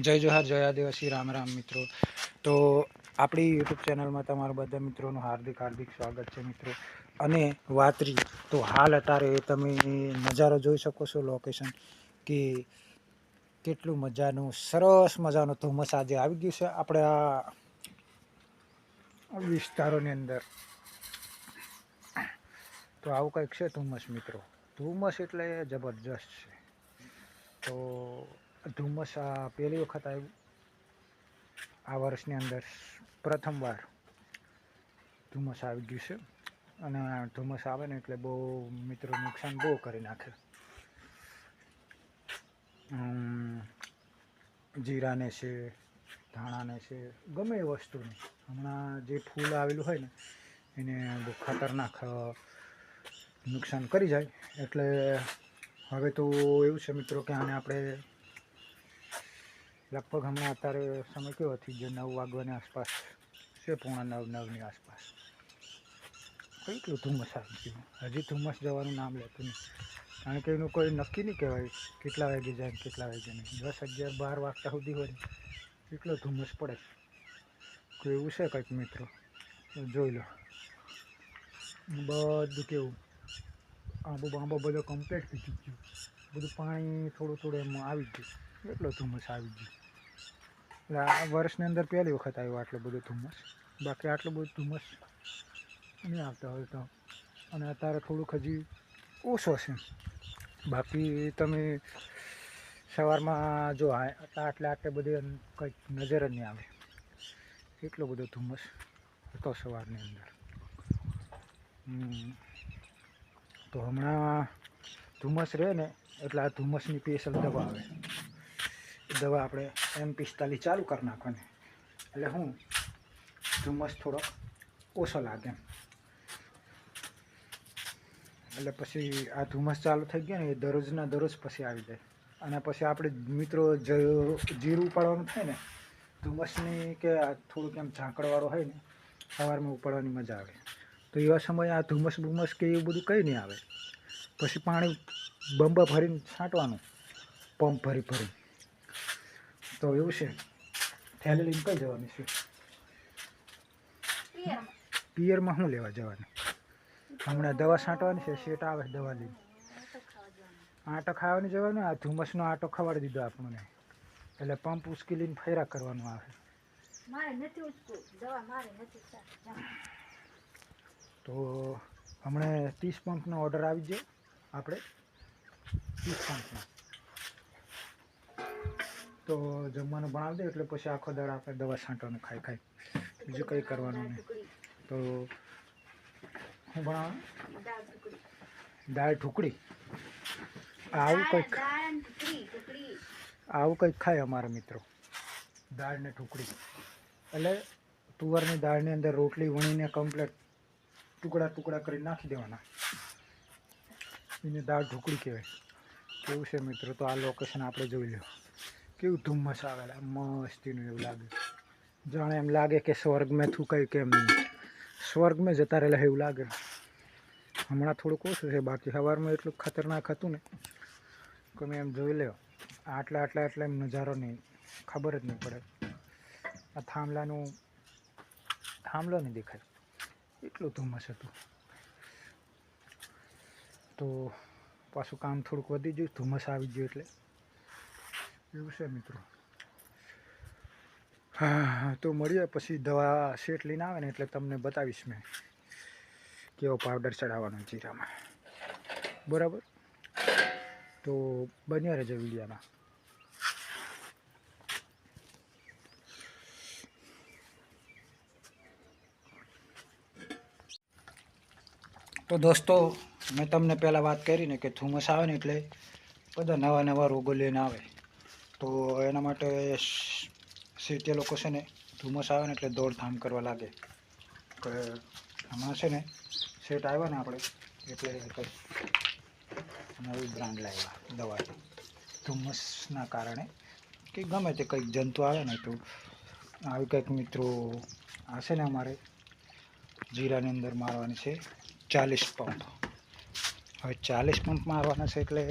જય જોહાર, જય આદિવાસી, રામ રામ મિત્રો. તો આપણી યુટ્યુબ ચેનલમાં તમારા બધા મિત્રોનું હાર્દિક હાર્દિક સ્વાગત છે મિત્રો. અને વાતરી, તો હાલ અત્યારે તમે નજારો જોઈ શકો છો લોકેશન કે કેટલું મજાનું, સરસ મજાનું ધુમ્મસ આજે આવી ગયું છે આપણે વિસ્તારોની અંદર. તો આવું કંઈક છે ધુમ્મસ મિત્રો. ધુમ્મસ એટલે જબરજસ્ત છે. તો ધુમ્મસ, આ પહેલી વખત આવ્યું આ વર્ષની અંદર પ્રથમવાર ધુમ્મસ આવી ગયું છે. અને ધુમ્મસ આવે ને એટલે બહુ મિત્રો નુકસાન બહુ કરી નાખે. જીરાને છે, ધાણાને છે, ગમે એ વસ્તુને. હમણાં જે ફૂલ આવેલું હોય ને, એને બહુ ખતરનાક નુકસાન કરી જાય. એટલે હવે તો એવું છે મિત્રો કે આને આપણે લગભગ હમણાં અત્યારે સમય કયો હતી ગયો નવ વાગવાની આસપાસ છે, પૂણા નવ, નવની આસપાસ. કેટલું ધુમ્મસ આવી ગયું? હજી ધુમ્મસ જવાનું નામ લેતું નહીં કારણ કે એનું કોઈ નક્કી નહીં કહેવાય કેટલા વાગે જાય કેટલા વાગે નહીં. દસ અગિયાર, બાર વાગતા સુધી હોય એટલો ધુમ્મસ પડે. કોઈ એવું છે કંઈક મિત્રો? જોઈ લો. બધું કેવું? આંબો બાંબો બધો કમ્પ્લીટ થઈ ગયું બધું પાણી થોડું થોડું એમાં આવી ગયું. એટલો ધુમ્મસ આવી ગયું. એટલે આ વર્ષની અંદર પહેલી વખત આવ્યો આટલું બધું ધુમ્મસ. બાકી આટલું બધું ધુમ્મસ નહીં આવતા હોય તો. અને અત્યારે થોડુંક હજી ઓછો છે. બાકી તમે સવારમાં જો આટલે આટલે બધે કંઈક નજર જ નહીં આવે. એટલો બધો ધુમ્મસ હતો સવારની અંદર. તો હમણાં ધુમ્મસ રહે ને એટલે આ ધુમ્મસની પેશલ દવા આવે. દવા આપણે એમ પિસ્તાલીસ ચાલુ કરી નાખવાની. એટલે હું ધુમ્મસ થોડોક ઓછો લાગે એટલે પછી આ ધુમ્મસ ચાલુ થઈ ગયો ને એ દરરોજના દરરોજ પછી આવી જાય. અને પછી આપણે મિત્રો જીરું ઉપાડવાનું થાય ને, ધુમ્મસની કે થોડુંક એમ ઝાંકડવાળો હોય ને, સવારમાં ઉપાડવાની મજા આવે. તો એવા સમયે આ ધુમ્મસ બુમ્મસ કે એવું બધું કંઈ નહીં આવે. પછી પાણી બંબા ભરીને છાંટવાનું, પંપ ભરી ભરી તો એવું છે. થેલી લઈને કઈ જવાની છે? પિયરમાં શું લેવા જવાનું? હમણાં દવા છાંટવાની છે શેટ આવે દવા લઈને. આટો ખાવાની જવાનું આ ધુમ્મસનો આટો ખવાડી દીધો આપણને. એટલે પંપ ઉશ્કેલીને ફેરા કરવાનું આવે. તો હમણાં ત્રીસ પંપનો ઓર્ડર આવી ગયો. આપણે ત્રીસ પંપનો. તો જમવાનું બનાવી દે એટલે પછી આખો દાડ આપણે દવા છાંટવાનું ખાઈ ખાઈ. બીજું કંઈ કરવાનું નહીં. તો હું ભણાવ દાળ ઢુકડી આવું કંઈક. આવું કંઈક ખાય અમારા મિત્રો. દાળ ને ઢુકડી એટલે તુવરની દાળની અંદર રોટલી વણીને કમ્પ્લેટ ટુકડા ટુકડા કરી નાખી દેવાના. એને દાળ ઢોકળી કહેવાય. કેવું છે મિત્રો? તો આ લોકેશન આપણે જોઈ લો કેવું ધુમ્મસ આવેલા મસ્તીનું એવું લાગે. જાણે એમ લાગે કે સ્વર્ગમાં થું કંઈ કેમ સ્વર્ગ મેં જતા રહેલા એવું લાગે. હમણાં થોડુંક ઓછું છે, બાકી સવારમાં એટલું ખતરનાક હતું ને, કે મેં એમ જોઈ લ્યો, આટલા આટલા આટલા એમ નજારો નહીં, ખબર જ નહીં પડે. આ થાંભલાનું, થાંભલો નહીં દેખાય. એટલું ધુમ્મસ હતું. તો પાછું કામ થોડુંક વધી ગયું, ધુમ્મસ આવી ગયું એટલે. એવું છે મિત્રો. હા, તો મળીએ પછી દવા સેટ લઈને આવે ને એટલે તમને બતાવીશ મેં કેવો પાવડર ચડાવવાનો જીરામાં. બરાબર? તો બન્યા રહેજો વિડીયામાં. તો દોસ્તો, મેં તમને પહેલાં વાત કરી ને કે થુમસ આવે ને એટલે બધા નવા નવા રોગો લઈને આવે. તો એના માટે સિટી લોકો છે ને ધુમ્મસ આવે ને એટલે દોડધામ કરવા લાગે. કે હમણાં છે ને સેટ આવ્યા ને આપણે, એટલે નવી બ્રાન્ડ લાવ્યા દવાની ધુમ્મસના કારણે કે ગમે તે કંઈક જંતુ આવે ને તો. આવી કંઈક મિત્રો આ ને અમારે જીરાની અંદર મારવાની છે ચાલીસ પંપ. હવે ચાલીસ પંપ મારવાના છે એટલે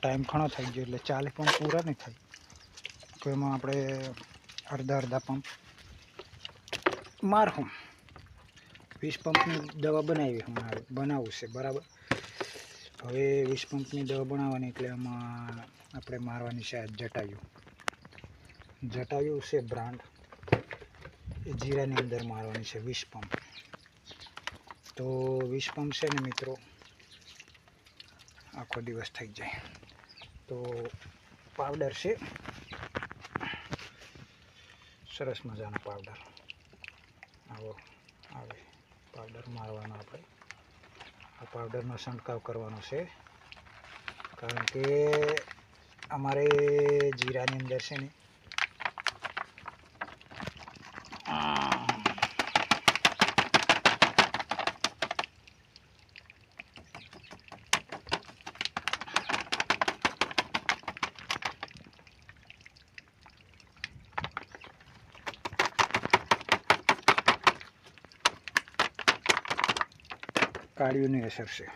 ટાઈમ ઘણો થઈ ગયો, એટલે ચાલીસ પંપ પૂરા નહીં થાય. તો એમાં આપણે અડધા અડધા પંપ મારહું. વીસ પંપની દવા બનાવી હમણાં બનાવવું છે, બરાબર. હવે વીસ પંપની દવા બનાવવાની એટલે એમાં આપણે મારવાની છે જટાયું. જટાયુ છે બ્રાન્ડ. એ જીરાની અંદર મારવાની છે વીસ પંપ તો વીસ પંપ છે ને મિત્રો, આખો દિવસ થઈ જાય. તો પાવડર છે સરસ મજાનો પાવડર આવો, આવે. પાવડર મારવાનો આપણે. આ પાવડરનો છંટકાવ કરવાનો છે. કારણ કે અમારે જીરાની અંદર છે ને કાળીઓની અસર છે.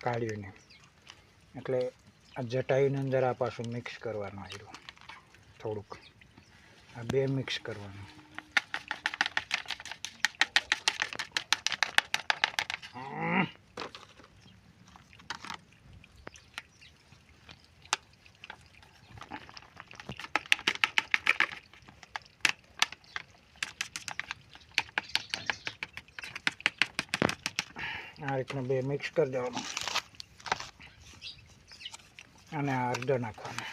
કાળીઓની. એટલે આ જટાયુની અંદર આ પાછું મિક્સ કરવાનું આવ્યું થોડુંક. આ બે મિક્સ કરવાનું. આ રીતના બે મિક્સ કરી દેવાનું. અને આ હળદર નાખવાનો.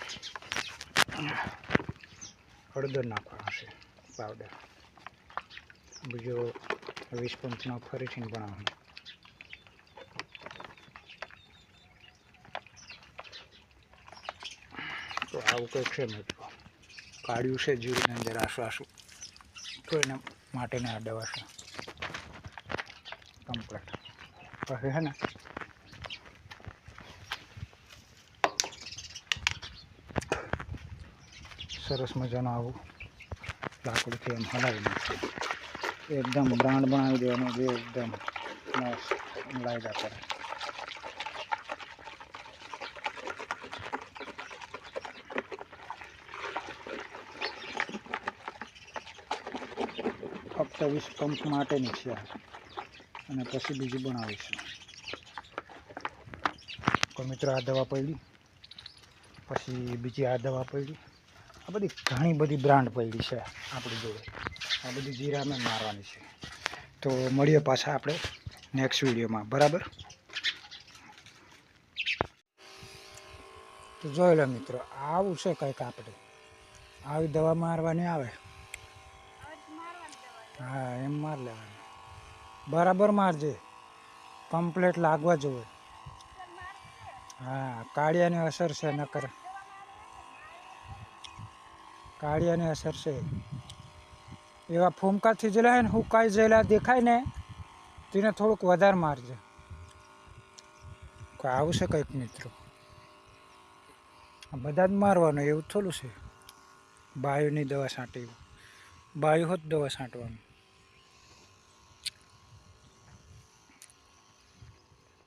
હળદર નાખવાનો છે પાવડર બીજો વીસ પંચનો ફરીથી બનાવવાનો. તો આવું કંઈક છે મિત્રો કાઢ્યું છે જીવની અંદર આસુ તો એના માટેની આ દવા છે. કમ્પ્લીટ પછી હે ને સરસ મજાનું આવું લાકડીથી એમ હલાવી નાખીએ એકદમ બ્રાન્ડ બનાવી દેવાનું જે એકદમ મસ્ત લાગ્યા કરે ફક્ત વીસ પંપ માટેની છે આ અને પછી બીજું બનાવીશું. તો મિત્રો આ દવા પડી પછી બીજી આ દવા પડી આ બધી ઘણી બધી બ્રાન્ડ પડી છે આપણી જોડે. આ બધી જીરામાં મારવાની છે. તો મળીએ પાછા આપણે નેક્સ્ટ વિડીયોમાં. બરાબર? તો જોઈ લો મિત્રો આવું છે કંઈક આપણે. આવી દવા મારવાની આવે? હા એમ માર લેવાની. બરાબર મારજે. કમ્પ્લેટ લાગવા જોઈએ હા, કાળિયાની અસર છે નકર. કાળિયાની અસર છે. એવા ફૂમકાથી જેલા ને હુકાઈ જેલા દેખાય ને, તેને થોડુંક વધારે મારજે. આવું છે કંઈક મિત્રો. બધા જ મારવાનું, એવું થોડું છે. બાયુની દવા છાંટી. બાયુ હોત દવા છાંટવાનું.